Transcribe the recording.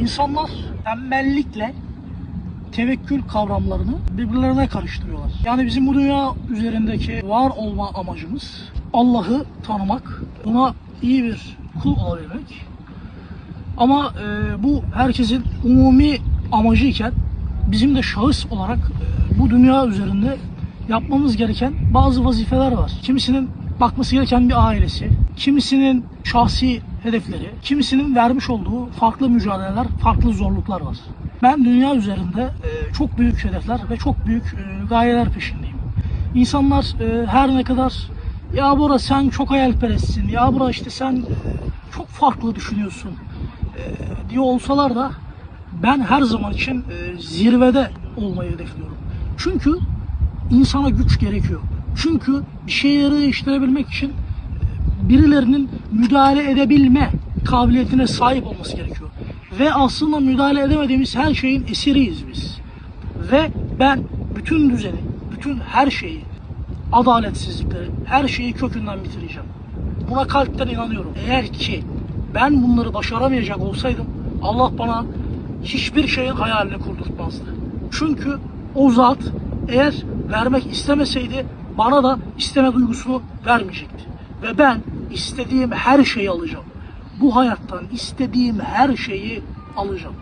İnsanlar tembellikle tevekkül kavramlarını birbirlerine karıştırıyorlar. Yani bizim bu dünya üzerindeki var olma amacımız Allah'ı tanımak, ona iyi bir kul olabilmek. Ama e, bu herkesin umumi amacı iken bizim de şahıs olarak e, bu dünya üzerinde yapmamız gereken bazı vazifeler var. Kimisinin bakması gereken bir ailesi, kimisinin şahsi hedefleri, kimisinin vermiş olduğu farklı mücadeleler, farklı zorluklar var. Ben dünya üzerinde e, çok büyük hedefler ve çok büyük e, gayeler peşindeyim. İnsanlar e, her ne kadar ya Bora sen çok hayalperestsin, ya Bora işte sen çok farklı düşünüyorsun e, diyor olsalar da ben her zaman için zirvede olmayı hedefliyorum. Çünkü insana güç gerekiyor. Çünkü bir şeyleri değiştirebilmek için birilerinin müdahale edebilme kabiliyetine sahip olması gerekiyor. Ve aslında müdahale edemediğimiz her şeyin esiriyiz biz. Ve ben bütün düzeni, bütün her şeyi, adaletsizlikleri, her şeyi kökünden bitireceğim. Buna kalpten inanıyorum. Eğer ki ben bunları başaramayacak olsaydım Allah bana hiçbir şeyin hayalini kurdurtmazdı. Çünkü o zat eğer vermek istemeseydi bana da isteme duygusunu vermeyecekti. Ve ben istediğim her şeyi alacağım. Bu hayattan istediğim her şeyi alacağım.